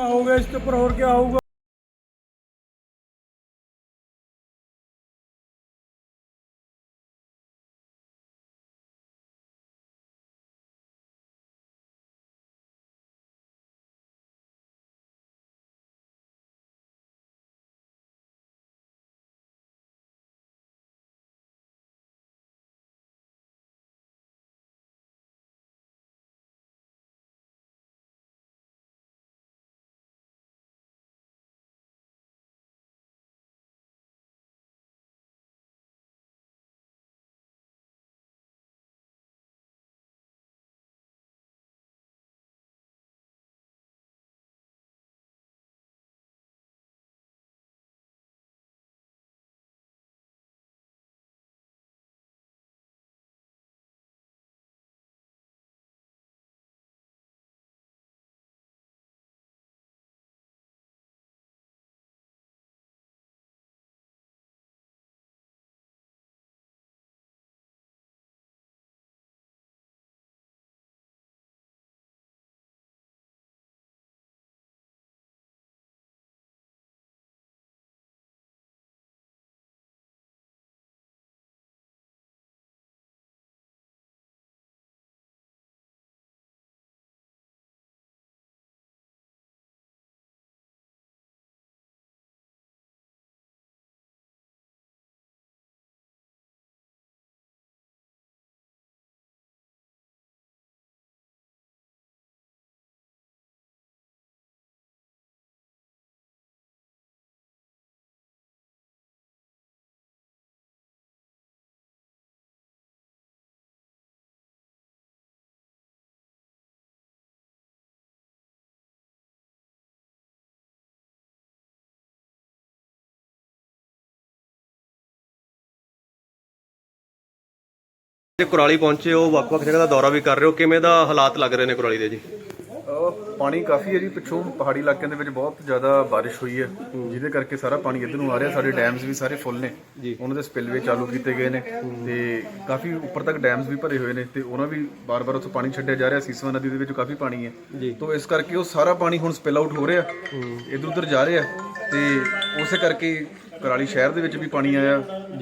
ਹੋ ਗਿਆ ਇਸ ਤੋਂ ਉੱਪਰ ਹੋਰ ਕੀ ਆਊਗਾ ਜੇ ਕੁਰਾਲੀ ਪਹੁੰਚੇ ਹੋ ਵੱਖ-ਵੱਖ ਜਗ੍ਹਾ ਦਾ ਦੌਰਾ ਵੀ ਕਰ ਰਹੇ ਹੋ ਕਿਵੇਂ ਦਾ ਹਾਲਾਤ ਲੱਗ ਰਹੇ ਨੇ ਕੁਰਾਲੀ ਦੇ ਜੀ? ਅਹ ਪਾਣੀ ਕਾਫੀ ਹੈ ਜੀ ਪਿੱਛੋਂ ਪਹਾੜੀ ਇਲਾਕਿਆਂ ਦੇ ਵਿੱਚ ਬਹੁਤ ਜ਼ਿਆਦਾ ਬਾਰਿਸ਼ ਹੋਈ ਹੈ ਜਿਹਦੇ ਕਰਕੇ ਸਾਰਾ ਪਾਣੀ ਇੱਧਰ ਨੂੰ ਆ ਰਿਹਾ ਸਾਡੇ ਡੈਮਸ ਵੀ ਸਾਰੇ ਫੁੱਲ ਨੇ ਉਹਨਾਂ ਦੇ ਸਪਿਲਵੇ ਚਾਲੂ ਕੀਤੇ ਗਏ ਨੇ ਤੇ ਕਾਫੀ ਉੱਪਰ ਤੱਕ ਡੈਮਸ ਵੀ ਭਰੇ ਹੋਏ ਨੇ ਤੇ ਉਹਨਾਂ ਵੀ ਬਾਰ-ਬਾਰ ਉੱਥੋਂ ਪਾਣੀ ਛੱਡਿਆ ਜਾ ਰਿਹਾ ਸੀਸਵਾ ਨਦੀ ਦੇ ਵਿੱਚ ਕਾਫੀ ਪਾਣੀ ਹੈ ਤੋਂ ਇਸ ਕਰਕੇ ਉਹ ਸਾਰਾ ਪਾਣੀ ਹੁਣ ਸਪਿਲ ਆਊਟ ਹੋ ਰਿਹਾ ਇੱਧਰ ਉੱਧਰ ਜਾ ਰਿਹਾ ਤੇ ਉਸੇ ਕਰਕੇ ਕਰਾਲੀ ਸ਼ਹਿਰ ਦੇ ਵਿੱਚ ਵੀ ਪਾਣੀ ਆਇਆ।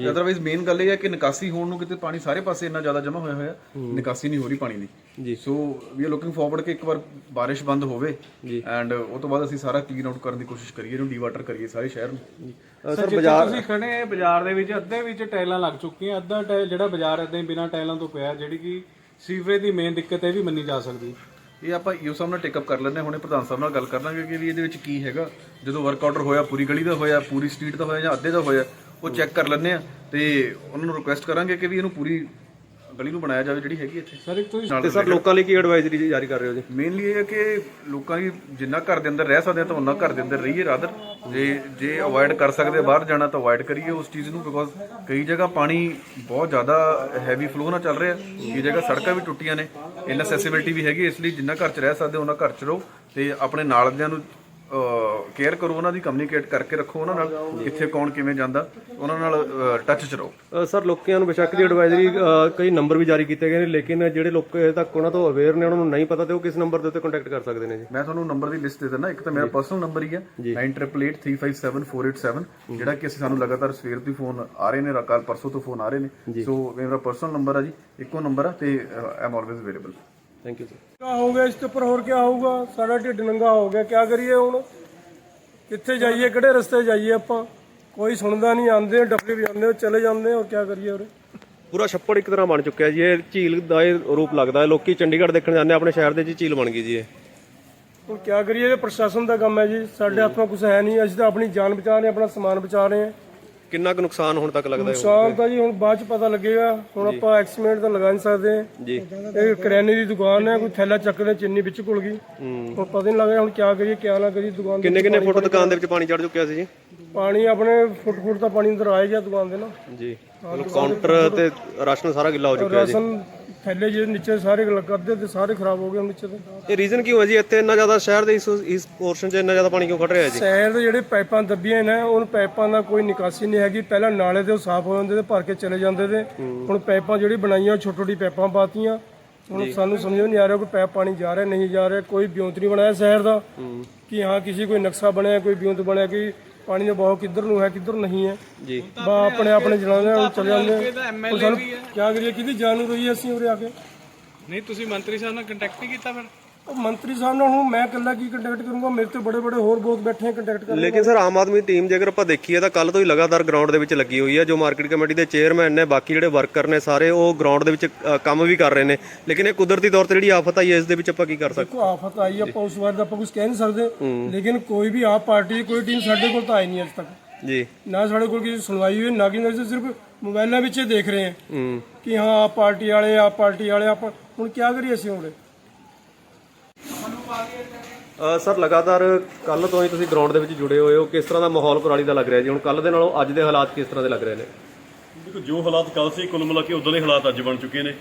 ਅਦਰਵਾਈਜ਼ ਮੇਨ ਗੱਲ ਇਹ ਹੈ ਕਿ ਨਿਕਾਸੀ ਹੋਣ ਨੂੰ ਕਿਤੇ ਪਾਣੀ ਸਾਰੇ ਪਾਸੇ ਇੰਨਾ ਜ਼ਿਆਦਾ ਜਮ੍ਹਾਂ ਹੋਇਆ ਹੋਇਆ ਨਿਕਾਸੀ ਨਹੀਂ ਹੋ ਰਹੀ ਪਾਣੀ ਦੀ। ਜੀ। So we are looking forward ਕਿ ਇੱਕ ਵਾਰ ਬਾਰਿਸ਼ ਬੰਦ ਹੋਵੇ। ਐਂਡ ਉਹ ਤੋਂ ਬਾਅਦ ਅਸੀਂ ਸਾਰਾ ਕਲੀਨ ਆਊਟ ਕਰਨ ਦੀ ਕੋਸ਼ਿਸ਼ ਕਰੀਏ ਇਹਨੂੰ ਡੀਵਾਟਰ ਕਰੀਏ ਸਾਰੇ ਸ਼ਹਿਰ ਨੂੰ। ਸਰ ਬਾਜ਼ਾਰ ਤੁਸੀਂ ਖੜੇ ਬਾਜ਼ਾਰ ਦੇ ਵਿੱਚ ਅੱਧੇ ਵਿੱਚ ਟਾਈਲਾਂ ਲੱਗ ਚੁੱਕੀਆਂ ਅੱਧਾ ਟਾਇਲ ਜਿਹੜਾ ਬਾਜ਼ਾਰ ਏਦਾਂ ਹੀ ਬਿਨਾਂ ਟਾਈਲਾਂ ਤੋਂ ਪਿਆ ਜਿਹੜੀ ਕਿ ਸੀਵਰੇਜ ਦੀ ਮੇਨ ਦਿੱਕਤ ਇਹ ਵੀ ਮੰਨੀ ਜਾ ਸਕਦੀ। ਇਹ ਆਪਾਂ ਯੂ ਸਾਹਿਬ ਨਾਲ ਟੇਕਅਪ ਕਰ ਲੈਂਦੇ ਹਾਂ, ਹੁਣੇ ਪ੍ਰਧਾਨ ਸਾਹਿਬ ਨਾਲ ਗੱਲ ਕਰ ਲਾਂਗੇ ਕਿ ਵੀ ਇਹਦੇ ਵਿੱਚ ਕੀ ਹੈਗਾ। ਜਦੋਂ ਵਰਕ ਆਰਡਰ ਹੋਇਆ, ਪੂਰੀ ਗਲੀ ਦਾ ਹੋਇਆ, ਪੂਰੀ ਸਟਰੀਟ ਦਾ ਹੋਇਆ ਜਾਂ ਅੱਧੇ ਦਾ ਹੋਇਆ, ਉਹ ਚੈੱਕ ਕਰ ਲੈਂਦੇ ਆ ਤੇ ਉਹਨਾਂ ਨੂੰ ਰਿਕੁਐਸਟ ਕਰਾਂਗੇ ਕਿ ਵੀ ਇਹਨੂੰ ਪੂਰੀ ਗਲੀ ਨੂੰ ਬਣਾਇਆ ਜਾਵੇ ਜਿਹੜੀ ਹੈਗੀ ਇੱਥੇ। ਸਰ ਇੱਕ ਤੁਸੀਂ ਤੇ ਸਰ ਲੋਕਾਂ ਲਈ ਕੀ ਐਡਵਾਈਜ਼ਰੀ ਜਾਰੀ ਕਰ ਰਹੇ ਹੋ ਜੀ? ਮੇਨਲੀ ਇਹ ਹੈ ਕਿ ਲੋਕਾਂ ਦੀ ਜਿੰਨਾ ਘਰ ਦੇ ਅੰਦਰ ਰਹਿ ਸਕਦੇ ਆ ਤਾਂ ਉਹਨਾਂ ਘਰ ਦੇ ਅੰਦਰ ਰਹੀਏ ਰਾਦਰ ਜੇ ਜੇ ਅਵੋਇਡ ਕਰ ਸਕਦੇ ਬਾਹਰ ਜਾਣਾ ਤਾਂ ਅਵੋਇਡ ਕਰੀਏ ਉਸ ਚੀਜ਼ ਨੂੰ ਬਿਕੋਜ਼ ਕਈ ਜਗ੍ਹਾ ਪਾਣੀ ਬਹੁਤ ਜ਼ਿਆਦਾ ਹੈਵੀ ਫਲੋ ਨਾਲ ਚੱਲ ਰਿਹਾ। ਕਈ ਜਗ੍ਹਾ ਸੜਕਾਂ ਵੀ ਟੁੱਟੀਆਂ ਨੇ। ਇਨਸੈਸਿਬਿਲਟੀ ਵੀ ਹੈਗੀ ਇਸ ਲਈ ਜਿੰਨਾ ਘਰ 'ਚ ਰਹਿ ਸਕਦੇ ਹੋ ਉਹਨਾਂ ਘਰ 'ਚ ਰਹੋ। ਤੇ ਆਪਣੇ ਨਾਲ ਦਿਆਂ ਨੂੰ ਕੇਅਰ ਕਰੋ ਉਹਨਾਂ ਦੀ ਕਮਿਊਨੀਕੇਟ ਕਰਕੇ ਰੱਖੋ ਉਹਨਾਂ ਨਾਲ ਕਿੱਥੇ ਕੌਣ ਕਿਵੇਂ ਜਾਂਦਾ ਉਹਨਾਂ ਨਾਲ ਟੱਚ 'ਚ ਰਹੋ। ਸਰ ਲੋਕਾਂ ਨੂੰ ਬੇਸ਼ੱਕ ਦੀ ਐਡਵਾਈਜ਼ਰੀ ਕਈ ਨੰਬਰ ਵੀ ਜਾਰੀ ਕੀਤੇ ਗਏ ਨੇ ਲੇਕਿਨ ਜਿਹੜੇ ਲੋਕ ਤੱਕ ਉਹਨਾਂ ਤੋਂ ਅਵੇਅਰ ਨੇ ਉਹਨਾਂ ਨੂੰ ਨਹੀਂ ਪਤਾ ਤੇ ਉਹ ਕਿਸ ਨੰਬਰ ਦੇ ਉੱਤੇ ਕੰਟੈਕਟ ਕਰ ਸਕਦੇ ਨੇ ਜੀ? ਮੈਂ ਤੁਹਾਨੂੰ ਨੰਬਰ ਦੀ ਲਿਸਟ ਦੇ ਦਿੰਦਾ ਇੱਕ ਤਾਂ ਮੇਰਾ ਪਰਸਨਲ ਨੰਬਰ ਹੀ ਹੈ 9888357487 ਜਿਹੜਾ ਕਿ ਅਸੀਂ ਸਾਨੂੰ ਲਗਾਤਾਰ ਸਵੇਰ ਤੋਂ ਫੋਨ ਆ ਰਹੇ ਨੇ ਕੱਲ ਪਰਸੋਂ ਤੋਂ ਫੋਨ ਆ ਰਹੇ ਨੇ। ਸੋ ਮੇਰਾ ਪਰਸਨਲ ਨੰਬਰ ਹੈ ਜੀ ਇੱਕੋ ਨੰਬਰ ਹੈ ਤੇ I am always available thank you sir ਕਿਆ ਹੋ ਇਸ ਤੋਂ ਉੱਪਰ ਹੋਰ ਕਿਆ ਹੋਊਗਾ? ਸਾਡਾ ਢਿੱਡ ਨੰਗਾ ਹੋ ਗਿਆ ਕਿਆ ਕਰੀਏ ਹੁਣ? ਕਿੱਥੇ ਜਾਈਏ ਕਿਹੜੇ ਰਸਤੇ ਜਾਈਏ ਆਪਾਂ? ਕੋਈ ਸੁਣਦਾ ਨਹੀਂ ਆਂਦੇ ਡੱਫੇ ਵਜਾਉਂਦੇ ਚਲੇ ਜਾਂਦੇ ਔਰ ਕਿਆ ਕਰੀਏ ਔਰ ਪੂਰਾ ਛੱਪੜ ਇੱਕ ਤਰ੍ਹਾਂ ਬਣ ਚੁੱਕਿਆ ਜੀ ਇਹ ਝੀਲ ਦਾ ਇਹ ਰੂਪ ਲੱਗਦਾ ਹੈ। ਲੋਕੀ ਚੰਡੀਗੜ੍ਹ ਦੇਖਣ ਜਾਂਦੇ ਆਪਣੇ ਸ਼ਹਿਰ ਦੇ ਵਿੱਚ ਝੀਲ ਬਣ ਗਈ ਜੀ ਇਹ। ਹੁਣ ਕਿਆ ਕਰੀਏ ਪ੍ਰਸ਼ਾਸਨ ਦਾ ਕੰਮ ਹੈ ਜੀ। ਸਾਡੇ ਹੱਥ ਵਿੱਚ ਕੁਝ ਹੈ ਨਹੀਂ ਅਸੀਂ ਤਾਂ ਆਪਣੀ ਜਾਨ ਬਚਾ ਰਹੇ ਆਪਣਾ ਸਮਾਨ ਬਚਾ ਰਹੇ ਹਾਂ। ਕਿੰਨਾ ਕੁ ਨੁਕਸਾਨ ਹੁਣ ਤੱਕ ਲੱਗਦਾ ਹੈ ਨੁਕਸਾਨ ਤਾਂ ਜੀ ਹੁਣ ਬਾਅਦ ਚ ਪਤਾ ਲੱਗੇਗਾ। ਹੁਣ ਆਪਾਂ ਐਕਸੀਮੈਂਟ ਤਾਂ ਲਗਾ ਨਹੀਂ ਸਕਦੇ। ਜੀ। ਇਹ ਕਰਿਆਨੇ ਦੀ ਦੁਕਾਨ ਹੈ ਕੋਈ ਥੈਲਾ ਚੱਕਦੇ ਚੀਨੀ ਵਿੱਚ ਘੁਲ ਗਈ। ਹੁਣ ਪਤਾ ਨਹੀਂ ਲੱਗ ਰਿਹਾ ਹੁਣ ਕੀ ਕਰੀਏ ਕੀ ਨਾ ਕਰੀਏ ਦੁਕਾਨ ਦੇ ਕਿੰਨੇ ਕਿੰਨੇ ਫੁੱਟ ਦੁਕਾਨ ਦੇ ਵਿੱਚ ਪਾਣੀ ਚੜ ਚੁੱਕਿਆ ਸੀ ਜੀ? ਪਾਣੀ ਆਪਣੇ ਫੁੱਟ ਫੁੱਟ ਦਾ ਪਾਣੀ ਅੰਦਰ ਆਏ ਗਿਆ ਦੁਕਾਨ ਦੇ ਨਾ। ਜੀ। ਮਤਲਬ ਕਾਊਂਟਰ ਤੇ ਰਾਸ਼ਨ ਸਾਰਾ ਗਿੱਲਾ ਹੋ ਚੁੱਕਿਆ ਜੀ। ਰਾਸ਼ਨ ਥੈਲੇ ਜਿਹੇ ਨੀਚੇ ਸਾਰੇ ਲੱਗੇ ਤੇ ਸਾਰੇ ਖਰਾਬ ਹੋ ਗਏ ਨੀਚੇ ਤੇ। ਇਹ ਰੀਜ਼ਨ ਕੀ ਹੋਇਆ ਜੀ? ਇੱਥੇ ਇੰਨਾ ਜ਼ਿਆਦਾ ਸ਼ਹਿਰ ਦੇ ਇਸ ਇਸ ਪੋਰਸ਼ਨ 'ਚ ਇੰਨਾ ਜ਼ਿਆਦਾ ਪਾਣੀ ਕਿਉਂ ਖੜ ਰਿਹਾ ਜੀ? ਸ਼ਹਿਰ ਦੇ ਜਿਹੜੇ ਪਾਈਪਾਂ ਦੱਬੀਆਂ ਨੇ ਉਹਨਾਂ ਪਾਈਪਾਂ ਦਾ ਕੋਈ ਨਿਕਾਸੀ ਨਹੀਂ ਹੈਗੀ। ਪਹਿਲਾਂ ਨਾਲੇ ਤੇ ਉਹ ਸਾਫ਼ ਹੋ ਜਾਂਦੇ ਤੇ ਭਰ ਕੇ ਚਲੇ ਜਾਂਦੇ ਤੇ ਹੁਣ ਪਾਈਪਾਂ ਜਿਹੜੀ ਬਣਾਈਆਂ ਛੋਟੀ ਛੋਟੀ ਪਾਈਪਾਂ ਪਾਤੀਆਂ। ਹੁਣ ਸਾਨੂੰ ਸਮਝ ਨਹੀਂ ਆ ਰਿਹਾ ਕੋਈ ਪਾਈਪ ਪਾਣੀ ਜਾ ਰਿਹਾ ਨਹੀਂ ਜਾ ਰਿਹਾ। ਕੋਈ ਬਿਉਂਤ ਨਹੀਂ ਬਣਾਇਆ ਸ਼ਹਿਰ ਦਾ ਕਿ ਹਾਂ ਕਿਸੇ ਕੋਈ ਨਕਸ਼ਾ ਬਣਿਆ ਕੋਈ ਬਿਉਂਤ ਬਣਿਆ ਕਿ ਪਾਣੀ ਦਾ ਬਹਾਅ ਕਿੱਧਰ ਨੂੰ ਹੈ ਕਿੱਧਰ ਨਹੀਂ ਹੈ। ਜੀ। ਬਾ ਆਪਣੇ ਆਪਣੇ ਜਲਾਉਂਦੇ ਆ ਚਲੇ ਜਾਂਦੇ ਆ। ਸਾਨੂੰ ਕੀ ਕਰੀਏ ਕਿਹਦੀ ਜਾਨ ਨੂੰ ਰਹੀ ਹੈ ਅਸੀਂ ਉਰੇ ਆ ਕੇ? ਨਹੀਂ ਤੁਸੀਂ ਮੰਤਰੀ ਸਾਹਿਬ ਨਾਲ ਕੰਟੈਕਟ ਨਹੀਂ ਕੀਤਾ ਫਿਰ? ਉਹ ਮੰਤਰੀ ਸਾਹਿਬ ਨਾਲ ਹੁਣ ਮੈਂ ਇਕੱਲਾ ਕੀ ਕੰਟੈਕਟ ਕਰੂੰਗਾ? ਮੇਰੇ ਤੇ ਬੜੇ ਬੜੇ ਹੋਰ ਬਹੁਤ ਬੈਠੇ ਆ ਕੰਟੈਕਟ ਕਰਨ ਲੇਕਿਨ ਸਰ ਆਮ ਆਦਮੀ ਟੀਮ ਜੇਕਰ ਆਪਾਂ ਦੇਖੀਏ ਤਾਂ ਕੱਲ ਤੋਂ ਹੀ ਲਗਾਤਾਰ ਗਰਾਊਂਡ ਦੇ ਵਿੱਚ ਲੱਗੀ ਹੋਈ ਹੈ ਜੋ ਮਾਰਕੀਟ ਕਮੇਟੀ ਦੇ ਚੇਅਰਮੈਨ ਨੇ ਬਾਕੀ ਜਿਹੜੇ ਵਰਕਰ ਨੇ ਸਾਰੇ ਉਹ ਗਰਾਊਂਡ ਦੇ ਵਿੱਚ ਅ, ਕੰਮ ਵੀ ਕਰ ਰਹੇ ਨੇ। ਲੇਕਿਨ ਇਹ ਕੁਦਰਤੀ ਤੌਰ ਤੇ ਜਿਹੜੀ ਆਫਤ ਆਈ ਹੈ ਇਸ ਦੇ ਵਿੱਚ ਆਪਾਂ ਕੀ ਕਰ ਸਕਦੇ? ਦੇਖੋ ਆਫਤ ਆਈ ਆਪਾਂ ਉਸ ਵਾਰ ਦਾ ਆਪਾਂ ਕੁਝ ਕਹਿ ਨਹੀਂ ਸਕਦੇ। ਲੇਕਿਨ ਕੋਈ ਵੀ ਆਪ ਪਾਰਟੀ ਕੋਈ ਟੀਮ ਸਾਡੇ ਕੋਲ ਤਾਂ ਆਈ ਨਹੀਂ ਅੱਜ ਤੱਕ। ਜੀ। ਨਾ ਸਾਡੇ ਕੋਲ ਕਿਸੇ ਸੁਣਵਾਈ ਹੋਈ ਨਾ ਕਿ ਅਸੀਂ ਸਿਰਫ ਮੋਬਾਈਲਾਂ ਵਿੱਚ ਹੀ ਦੇਖ ਰਹੇ ਹਾਂ ਹੂੰ। ਕਿ ਹਾਂ ਆਹ ਪਾਰਟੀ ਵਾਲੇ ਆ ਪਾਰਟੀ ਵਾਲੇ ਆਪਾਂ ਹੁਣ ਕੀ ਕਰੀਏ ਅਸੀਂ ਹੁਣ? ਸਰ ਲਗਾਤਾਰ ਕੱਲ ਤੋਂ ਹੀ ਤੁਸੀਂ ਗਰਾਊਂਡ ਦੇ ਵਿੱਚ ਜੁੜੇ ਹੋਏ ਹੋ। ਕਿਸ ਤਰ੍ਹਾਂ ਦਾ ਮਾਹੌਲ ਕੁਰਾਲੀ ਦਾ ਲੱਗ ਰਿਹਾ ਜੀ? ਹੁਣ ਕੱਲ ਦੇ ਨਾਲੋਂ ਅੱਜ ਦੇ ਹਾਲਾਤ ਕਿਸ ਤਰ੍ਹਾਂ ਦੇ ਲੱਗ ਰਹੇ ਨੇ? ਦੇਖੋ ਜੋ ਹਾਲਾਤ ਕੱਲ ਸੀ ਕੁੱਲ ਮਿਲਾ ਕੇ ਉਦੋਂ ਦੇ ਹਾਲਾਤ ਅੱਜ ਬਣ ਚੁੱਕੇ ਨੇ।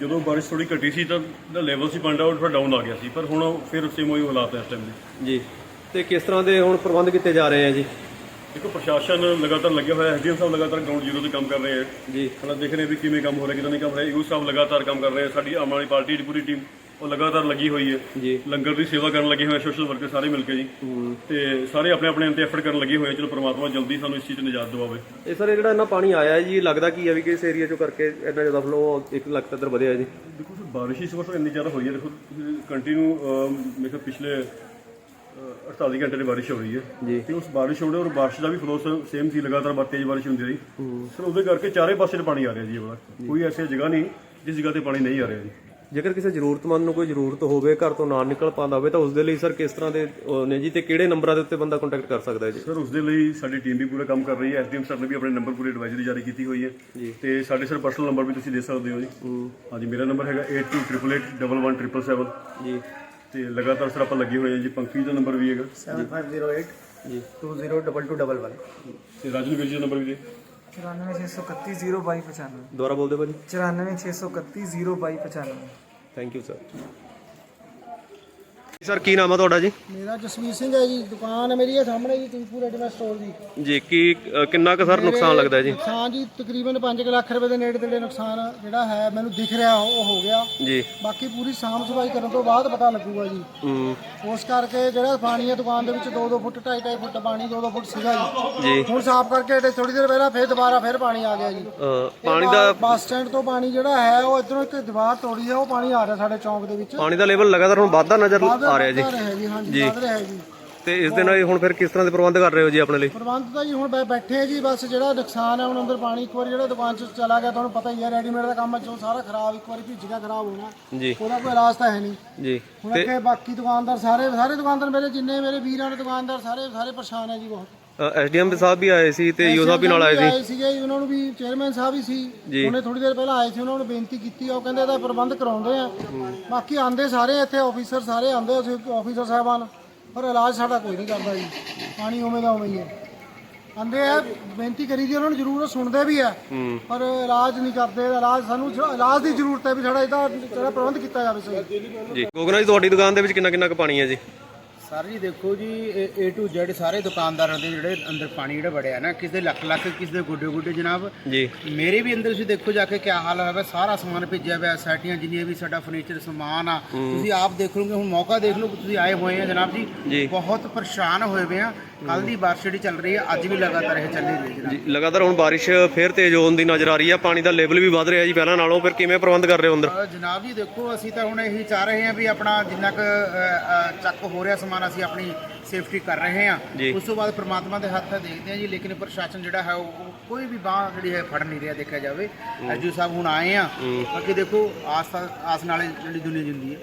ਜਦੋਂ ਬਾਰਿਸ਼ ਥੋੜੀ ਘਟੀ ਸੀ ਤਾਂ ਜਿਹੜਾ ਲੈਵਲ ਸੀ ਪਾਣੀ ਦਾ ਉਹ ਥੋੜਾ ਡਾਊਨ ਆ ਗਿਆ ਸੀ। ਪਰ ਹੁਣ ਫਿਰ ਸੇਮ ਉਹੀ ਹਾਲਾਤ ਹੈ ਇਸ ਟਾਈਮ ਦੇ। ਜੀ। ਤੇ ਕਿਸ ਤਰ੍ਹਾਂ ਦੇ ਹੁਣ ਪ੍ਰਬੰਧ ਕੀਤੇ ਜਾ ਰਹੇ ਆ ਜੀ? ਦੇਖੋ ਪ੍ਰਸ਼ਾਸਨ ਲਗਾਤਾਰ ਲੱਗਿਆ ਹੋਇਆ ਹੈ। ਐਸਡੀਐਮ ਸਾਹਿਬ ਲਗਾਤਾਰ ਗਰਾਊਂਡ ਜ਼ੀਰੋ ਤੇ ਕੰਮ ਕਰ ਰਹੇ ਹੈ। ਜੀ। ਹਾਲਾਤ ਦੇਖ ਰਹੇ ਵੀ ਕਿਵੇਂ ਕੰਮ ਹੋ ਰਿਹਾ ਕਿਦਾਂ ਨਹੀਂ ਕੰਮ ਹੋ ਰਿਹਾ। ਯੂ ਸਾਹਿਬ ਲਗਾਤਾਰ ਕੰਮ ਕਰ ਰਹੇ ਸਾਡੀ ਆਮ ਆਦਮੀ ਪਾਰਟੀ ਦੀ ਪੂਰੀ ਟੀਮ ਉਹ ਲਗਾਤਾਰ ਲੱਗੀ ਹੋਈ ਹੈ। ਜੀ। ਲੰਗਰ ਦੀ ਸੇਵਾ ਕਰਨ ਲੱਗੇ ਹੋਏ ਸੋਸ਼ਲ ਵਰਕਰ ਸਾਰੇ ਮਿਲ ਕੇ ਜੀ। ਤੇ ਸਾਰੇ ਆਪਣੇ ਆਪਣੇ ਅੰਤੇ ਐਫਰਟ ਕਰਨ ਲੱਗੇ ਹੋਏ। ਚਲੋ ਪ੍ਰਮਾਤਮਾ ਜਲਦੀ ਸਾਨੂੰ ਇਸ ਚੀਜ਼ ਤੋਂ ਨਿਜਾਤ ਦਿਵਾਵੇ। ਇਹ ਸਰ ਜਿਹੜਾ ਇੰਨਾ ਪਾਣੀ ਆਇਆ ਹੈ ਜੀ ਲੱਗਦਾ ਕੀ ਹੈ ਵੀ ਕਿ ਇਸ ਏਰੀਆ ਚੋਂ ਕਰਕੇ ਇੰਨਾ ਜ਼ਿਆਦਾ ਫਲੋ ਇੱਕ ਲੱਖ ਤੱਕ ਵਧਿਆ ਜੀ? ਦੇਖੋ ਸਰ ਬਾਰਿਸ਼ ਇਸ ਵਾਰ ਇੰਨੀ ਜ਼ਿਆਦਾ ਹੋਈ ਹੈ ਦੇਖੋ ਕੰਟੀਨਿਊ ਮੇਰੇ ਪਿਛਲੇ ਅਹ, 48 ਘੰਟੇ ਦੀ ਬਾਰਿਸ਼ ਹੋ ਰਹੀ ਹੈ। ਜੀ। ਤੇ ਉਸ ਬਾਰਿਸ਼ ਹੋਣੇ ਔਰ ਬਾਰਿਸ਼ ਦਾ ਵੀ ਫਲੋ ਸੇਮ ਸੀ ਲਗਾਤਾਰ ਬਹੁਤ ਤੇਜ਼ ਬਾਰਿਸ਼ ਹੁੰਦੀ ਰਹੀ। ਸਰ ਉਹਦੇ ਕਰਕੇ ਚਾਰੇ ਪਾਸੇ ਪਾਣੀ ਆ ਰਿਹਾ ਜੀ ਇਹ ਵਾਲਾ। ਕੋਈ ਐਸੀ ਜਗ੍ਹਾ ਨਹੀਂ ਜਿਸ ਜਗ੍ਹਾ ਤੇ ਪਾਣੀ ਨਹੀਂ ਆ ਰਿਹਾ ਜੀ। ਜੇਕਰ ਕਿਸੇ ਜ਼ਰੂਰਤਮੰਦ ਨੂੰ ਕੋਈ ਜ਼ਰੂਰਤ ਹੋਵੇ ਘਰ ਤੋਂ ਨਾ ਨਿਕਲ ਪਾਉਂਦਾ ਹੋਵੇ ਤਾਂ ਉਸ ਦੇ ਲਈ ਸਰ ਕਿਸ ਤਰ੍ਹਾਂ ਦੇ ਉਹ ਨੇ ਜੀ ਤੇ ਕਿਹੜੇ ਨੰਬਰਾਂ ਦੇ ਉੱਤੇ ਬੰਦਾ ਕੰਟੈਕਟ ਕਰ ਸਕਦਾ ਹੈ ਜੀ? ਸਰ ਉਸ ਦੇ ਲਈ ਸਾਡੀ ਟੀਮ ਵੀ ਪੂਰਾ ਕੰਮ ਕਰ ਰਹੀ ਹੈ। ਐਸਡੀਐਮ ਸਰ ਨੇ ਵੀ ਆਪਣੇ ਨੰਬਰ ਪੂਰੀ ਐਡਵਾਈਜ਼ਰੀ ਜਾਰੀ ਕੀਤੀ ਹੋਈ ਹੈ। ਤੇ ਸਾਡੇ ਸਰ ਪਰਸਨਲ ਨੰਬਰ ਵੀ ਤੁਸੀਂ ਦੇ ਸਕਦੇ ਹੋ ਜੀ। ਹਾਂਜੀ ਮੇਰਾ ਨੰਬਰ ਹੈਗਾ 8288811777 ਜੀ। ਤੇ ਲਗਾਤਾਰ ਸਰ ਆਪਾਂ ਲੱਗੇ ਹੋਏ ਹਾਂ ਜੀ। ਪੰਕਜ ਦਾ ਨੰਬਰ ਵੀ ਹੈਗਾ। 7508 ਜੀ। 202211 ਤੇ ਰਾਜਨ ਵੀਰ ਜੀ ਦਾ ਨੰਬਰ ਵੀ ਦੇ। 94631 ਦੁਬਾਰਾ ਬੋਲਦੇ ਭਾਜੀ। 94631 ਥੈਂਕ ਯੂ ਸਰ ਸਰ ਕੀ ਨਾਮ ਆ ਤੁਹਾਡਾ ਜੀ? ਮੇਰਾ ਜਸਵੀਰ ਸਿੰਘ ਹੈ ਜੀ ਦੁਕਾਨ ਹੈ ਮੇਰੀ ਇਹ ਸਾਹਮਣੇ ਜੀ ਟਿੰਪੂ ਰੈਡੀਮੇਡ ਸਟੋਰ ਦੀ। ਜੀ ਕੀ ਅ, ਕਿੰਨਾ ਕੁ ਸਰ ਨੁਕਸਾਨ ਲੱਗਦਾ ਹੈ ਜੀ? ਨੁਕਸਾਨ ਜੀ ਤਕਰੀਬਨ 5 ਲੱਖ ਰੁਪਏ ਦੇ ਨੇੜੇ ਤੇੜੇ ਨੁਕਸਾਨ ਜਿਹੜਾ ਹੈ ਮੈਨੂੰ ਦਿਖ ਰਿਹਾ ਉਹ ਹੋ ਗਿਆ। ਜੀ। ਬਾਕੀ ਪੂਰੀ ਸਾਂਭ ਸਫ਼ਾਈ ਕਰਨ ਤੋਂ ਬਾਅਦ ਪਤਾ ਲੱਗੂਗਾ ਜੀ। ਹੂੰ। ਉਸ ਕਰਕੇ ਜਿਹੜਾ ਪਾਣੀ ਹੈ ਦੁਕਾਨ ਦੇ ਵਿੱਚ 2-2 ਫੁੱਟ 2.5 ਫੁੱਟ ਪਾਣੀ 2-2 ਫੁੱਟ ਸੀਗਾ ਜੀ। ਜੀ। ਹੁਣ ਸਾਫ਼ ਕਰਕੇ ਥੋੜੀ ਦੇਰ ਪਹਿਲਾਂ ਫਿਰ ਦੁਬਾਰਾ ਫਿਰ ਪਾਣੀ ਆ ਗਿਆ ਜੀ। ਅ, ਪਾਣੀ ਦਾ ਬੱਸ ਸਟੈਂਡ ਤੋਂ ਪਾਣੀ ਜਿਹੜਾ ਹੈ ਉਹ ਇਧਰੋਂ ਇੱਕ ਦੀਵਾਰ ਤੋੜੀ ਹੈ ਉਹ ਪਾਣੀ ਆ ਰਿਹਾ ਸਾਡੇ ਚੌਂਕ ਦੇ ਵਿੱਚ। ਪਾਣੀ ਦਾ ਲੈਵਲ ਲਗਾਤਾਰ ਹੁਣ ਵੱਧਦਾ ਨਜ਼ਰ ਆ ਰਿਹਾ ਜੀ। ਰਿਹਾ ਜੀ ਹਾਂਜੀ ਵੱਧ ਰਿਹਾ ਜੀ। ਤੇ ਇਸ ਦੇ ਨਾਲ ਹੁਣ ਫਿਰ ਕਿਸ ਤਰ੍ਹਾਂ ਦੇ ਪ੍ਰਬੰਧ ਕਰ ਰਹੇ ਹੋ ਜੀ ਆਪਣੇ ਲਈ? ਪ੍ਰਬੰਧ ਤਾਂ ਜੀ ਹੁਣ ਬੈ- ਬੈਠੇ ਆ ਜੀ ਬਸ ਜਿਹੜਾ ਨੁਕਸਾਨ ਹੈ ਹੁਣ ਅੰਦਰ ਪਾਣੀ ਇੱਕ ਵਾਰੀ ਜਿਹੜਾ ਦੁਕਾਨ ਚ ਚਲਾ ਗਿਆ ਤੁਹਾਨੂੰ ਪਤਾ ਹੀ ਹੈ ਰੈਡੀਮੇਡ ਦਾ ਕੰਮ ਹੈ ਜੋ ਸਾਰਾ ਖਰਾਬ ਇੱਕ ਵਾਰੀ ਭਿੱਜ ਗਿਆ ਖਰਾਬ ਹੋਣਾ। ਜੀ। ਉਹਦਾ ਕੋਈ ਇਲਾਜ ਤਾਂ ਹੈ ਨਹੀਂ। ਜੀ। ਹੁਣ ਅੱਗੇ ਬਾਕੀ ਦੁਕਾਨਦਾਰ ਸਾਰੇ ਸਾਰੇ ਦੁਕਾਨਦਾਰ ਮੇਰੇ ਜਿੰਨੇ ਮੇਰੇ ਵੀਰਾਂ ਦੇ ਦੁਕਾਨਦਾਰ ਸਾਰੇ ਸਾਰੇ ਪਰੇਸ਼ਾਨ ਹੈ ਜੀ ਬਹੁਤ। ਐਸਡੀਐਮ ਸਾਹਿਬ ਵੀ ਆਏ ਸੀ ਤੇ ਯੂ ਸਾਹਿਬ ਵੀ ਨਾਲ ਆਏ ਸੀ। ਆਏ ਸੀਗੇ ਜੀ, ਉਹਨਾਂ ਨੂੰ ਵੀ ਚੇਅਰਮੈਨ ਸਾਹਿਬ ਹੀ ਸੀ। ਉਹਨੇ ਥੋੜੀ ਦੇਰ ਪਹਿਲਾਂ ਆਏ ਸੀ ਉਹਨਾਂ ਨੂੰ ਬੇਨਤੀ ਕੀਤੀ ਆ, ਉਹ ਕਹਿੰਦੇ ਇਹਦਾ ਪ੍ਰਬੰਧ ਕਰਾਉਂਦੇ ਆ। ਬਾਕੀ ਆਂਦੇ ਸਾਰੇ ਇੱਥੇ ਆਫੀਸਰ ਸਾਰੇ ਆਂਦੇ ਅਸੀਂ ਆਫੀਸਰ ਸਾਹਿਬਾਨ ਪਰ ਇਲਾਜ ਸਾਡਾ ਕੋਈ ਨਹੀਂ ਕਰਦਾ ਜੀ। ਪਾਣੀ ਉਵੇਂ ਦਾ ਉਵੇਂ ਹੀ ਹੈ ਆਂਦੇ ਆ ਬੇਨਤੀ ਕਰੀ ਦੀ ਉਹਨਾਂ ਨੂੰ ਜ਼ਰੂਰ ਉਹ ਸੁਣਦੇ ਵੀ ਆ। ਪਰ ਇਲਾਜ ਨਹੀਂ ਕਰਦੇ ਇਲਾਜ ਸਾਨੂੰ ਜ- ਇਲਾਜ ਦੀ ਜ਼ਰੂਰਤ ਹੈ ਵੀ ਸਾਡਾ ਇਹਦਾ ਜਿਹੜਾ ਪ੍ਰਬੰਧ ਕੀਤਾ ਜਾਵੇ ਸਹੀ। ਜੀ। ਗੋਗਨਾ ਜੀ ਤੁਹਾਡੀ ਦੁਕਾਨ ਦੇ ਵਿੱਚ ਕਿੰਨਾ ਕਿੰਨਾ ਕੁ ਪਾਣੀ ਹੈ ਜੀ? ਸਰ ਜੀ ਦੇਖੋ ਜੀ A to Z ਸਾਰੇ ਦੁਕਾਨਦਾਰਾਂ ਦੇ ਜਿਹੜੇ ਅੰਦਰ ਪਾਣੀ ਜਿਹੜਾ ਵੜਿਆ ਨਾ ਕਿਸੇ ਦੇ ਲੱਖ ਲੱਖ ਕਿਸੇ ਦੇ ਗੋਡੇ ਗੋਡੇ ਜਨਾਬ। ਜੀ। ਮੇਰੇ ਵੀ ਅੰਦਰ ਤੁਸੀਂ ਦੇਖੋ ਜਾ ਕੇ ਕੀ ਹਾਲ ਹੋਇਆ ਵਾ, ਸਾਰਾ ਸਮਾਨ ਭੇਜਿਆ ਹੋਇਆ ਸੈਟੀਆਂ ਜਿੰਨੀਆਂ ਵੀ ਸਾਡਾ ਫਰਨੀਚਰ ਸਮਾਨ ਆ ਤੁਸੀਂ ਆਪ ਦੇਖ ਲਓਗੇ ਹੁਣ ਮੌਕਾ ਦੇਖ ਲਓ ਤੁਸੀਂ ਆਏ ਹੋਏ ਆ ਜਨਾਬ ਜੀ। ਜੀ। ਬਹੁਤ ਪਰੇਸ਼ਾਨ ਹੋਏ ਹੋਏ ਆ। ਕੱਲ ਦੀ ਬਾਰਿਸ਼ ਜਿਹੜੀ ਚੱਲ ਰਹੀ ਹੈ ਅੱਜ ਵੀ ਲਗਾਤਾਰ ਇਹ ਚੱਲ ਰਹੀ ਹੈ ਜਨਾਬ। ਜੀ ਲਗਾਤਾਰ ਹੁਣ ਬਾਰਿਸ਼ ਫੇਰ ਤੇਜ਼ ਹੋਣ ਦੀ ਨਜ਼ਰ ਆ ਰਹੀ ਹੈ ਪਾਣੀ ਦਾ ਲੈਵਲ ਵੀ ਵੱਧ ਰਿਹਾ ਜੀ ਪਹਿਲਾਂ ਨਾਲੋਂ ਫਿਰ ਕਿਵੇਂ ਪ੍ਰਬੰਧ ਕਰ ਰਹੇ ਹੋ ਅੰਦਰ? ਅ, ਜਨਾਬ ਜੀ ਦੇਖੋ ਅਸੀਂ ਤਾਂ ਹੁਣ ਇਹੀ ਚਾਹ ਰਹੇ ਹਾਂ ਵੀ ਆਪਣਾ ਜਿੰਨਾ ਕੁ ਅ, ਅ, ਚੱਕ ਹੋ ਰਿਹਾ ਸਮਾਨ ਅਸੀਂ ਆਪਣੀ ਸੇਫਟੀ ਕਰ ਰਹੇ ਹਾਂ। ਜੀ। ਉਸ ਤੋਂ ਬਾਅਦ ਪ੍ਰਮਾਤਮਾ ਦੇ ਹੱਥ ਦੇਖਦੇ ਹਾਂ ਜੀ ਲੇਕਿਨ ਪ੍ਰਸ਼ਾਸਨ ਜਿਹੜਾ ਹੈ ਉਹ ਉਹ ਕੋਈ ਵੀ ਬਾਹ ਜਿਹੜੀ ਹੈ ਫੜ ਨਹੀਂ ਰਿਹਾ ਦੇਖਿਆ ਜਾਵੇ। ਐਸਡੀਓ ਸਾਹਿਬ ਹੁਣ ਆਏ ਆ ਬਾਕੀ ਦੇਖੋ ਆਸ ਆਸ ਨਾਲ ਹੀ ਜਿਹੜੀ ਦੁਨੀਆ ਜਿੰਦੀ ਹੈ।